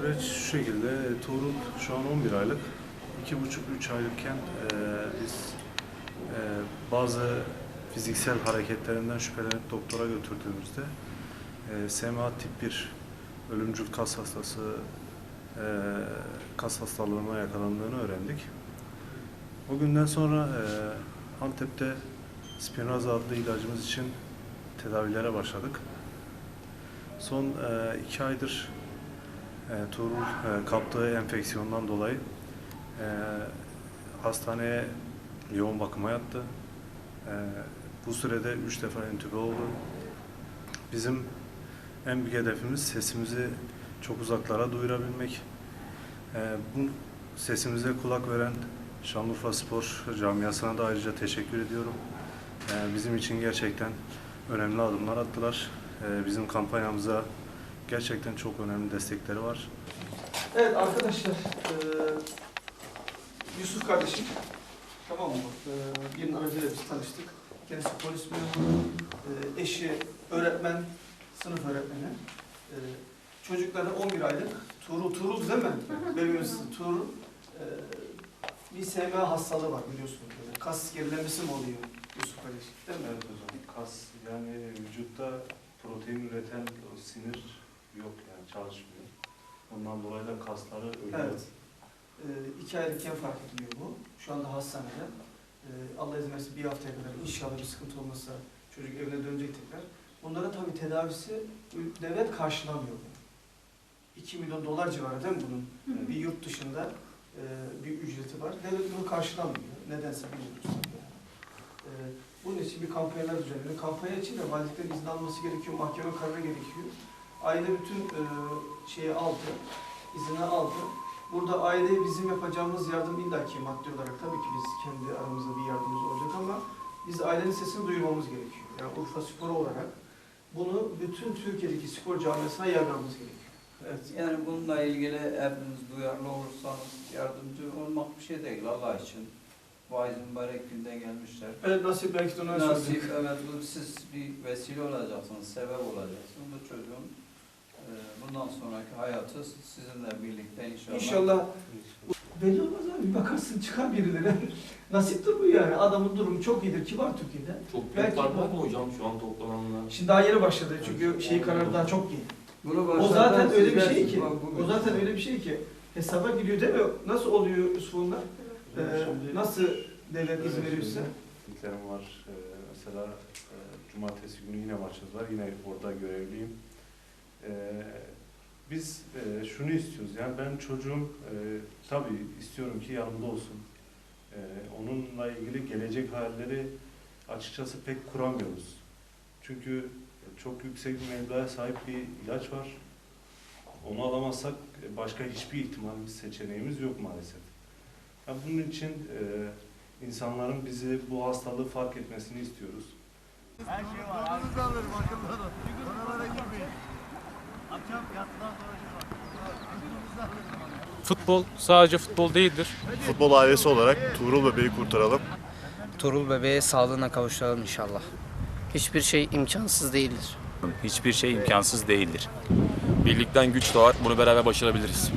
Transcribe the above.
Süreç şu şekilde. Tuğrul şu an 11 aylık. 2,5-3 aylıkken e, biz e, bazı fiziksel hareketlerinden şüphelenip doktora götürdüğümüzde e, SMA tip 1 ölümcül kas hastası e, kas hastalığına yakalandığını öğrendik. O günden sonra e, Antep'te Spinraza adlı ilacımız için tedavilere başladık. Son e, iki aydır e, Tuğrul e, kaptığı enfeksiyondan dolayı e, hastaneye yoğun bakıma yattı. E, bu sürede üç defa entübe oldu. Bizim en büyük hedefimiz sesimizi çok uzaklara duyurabilmek. E, bu sesimize kulak veren Şanlıurfa Spor camiasına da ayrıca teşekkür ediyorum. E, bizim için gerçekten önemli adımlar attılar. E, bizim kampanyamıza gerçekten çok önemli destekleri var. Evet arkadaşlar, eee, Yusuf kardeşim, tamam mı? Eee birinin aracıyla biz tanıştık. Kendisi polis memuru, eee, eşi öğretmen, sınıf öğretmeni. Eee çocukları 11 aylık, Tuğrul, Tuğrul değil mi? Benim ismim Tuğrul. Eee bir SMA hastalığı var biliyorsunuz. Böyle. Kas gerilemesi mi oluyor Yusuf kardeşim? Değil mi? Evet hocam. Kas yani vücutta protein üreten o sinir çalışmıyor. Ondan dolayı da kasları ölüyor. Evet. Ee, iki aylıkken fark ediliyor bu. Şu anda hastanede. Ee, Allah izin verirse bir haftaya kadar inşallah bir sıkıntı olmazsa çocuk evine dönecek tekrar. Bunlara tabii tedavisi devlet karşılamıyor. 2 milyon dolar civarı değil mi bunun? Bir yurt dışında e, bir ücreti var. Devlet bunu karşılamıyor. Nedense bilmiyoruz. Ee, bunun için bir kampanyalar düzenleniyor. Kampanya için de valiliklerin izin alması gerekiyor, mahkeme kararı gerekiyor. Aile bütün e, şeyi aldı, izini aldı. Burada aileye bizim yapacağımız yardım illaki maddi olarak tabii ki biz kendi aramızda bir yardımımız olacak ama biz ailenin sesini duyurmamız gerekiyor. Yani Urfa Spor olarak bunu bütün Türkiye'deki spor camiasına yayarmamız gerekiyor. Evet. Yani bununla ilgili hepiniz duyarlı olursanız yardımcı olmak bir şey değil Allah için. Ay mübarek günde gelmişler. Evet nasip belki de ona Nasip söyleyecek. evet siz bir vesile olacaksınız, sebep olacaksınız. Bu çocuğun bundan sonraki hayatı sizinle birlikte inşallah. İnşallah belli olmaz abi. Bir bakarsın çıkar birileri. Nasiptir bu yani. Adamın durumu çok iyidir. Kibar Türkiye'de. Çok büyük Belki fark var mı hocam şu an toplananlar? Şimdi daha yeni başladı çünkü şey kararı daha çok yeni. Bunu O başlardan zaten öyle bir şey ki, o zaten öyle bir şey ki hesaba giriyor değil mi? Nasıl oluyor Yusuf onlar? Ee, Şimdi- nasıl devlet izin veriyorsa? şimdi Fiklerim var. Ee, mesela e, cumartesi günü yine maçımız var. Yine orada görevliyim. Ee, biz e, şunu istiyoruz. Yani ben çocuğum e, tabii istiyorum ki yanımda olsun. Ee, onunla ilgili gelecek hayalleri açıkçası pek kuramıyoruz. Çünkü çok yüksek bir meblağa sahip bir ilaç var. Onu alamazsak e, başka hiçbir ihtimalimiz, seçeneğimiz yok maalesef. Ya bunun için e, insanların bizi bu hastalığı fark etmesini istiyoruz. Her şey var. Aklınızı Futbol sadece futbol değildir. Futbol ailesi olarak Tuğrul bebeği kurtaralım. Turul bebeğe sağlığına kavuşturalım inşallah. Hiçbir şey imkansız değildir. Hiçbir şey imkansız değildir. Birlikten güç doğar. Bunu beraber başarabiliriz.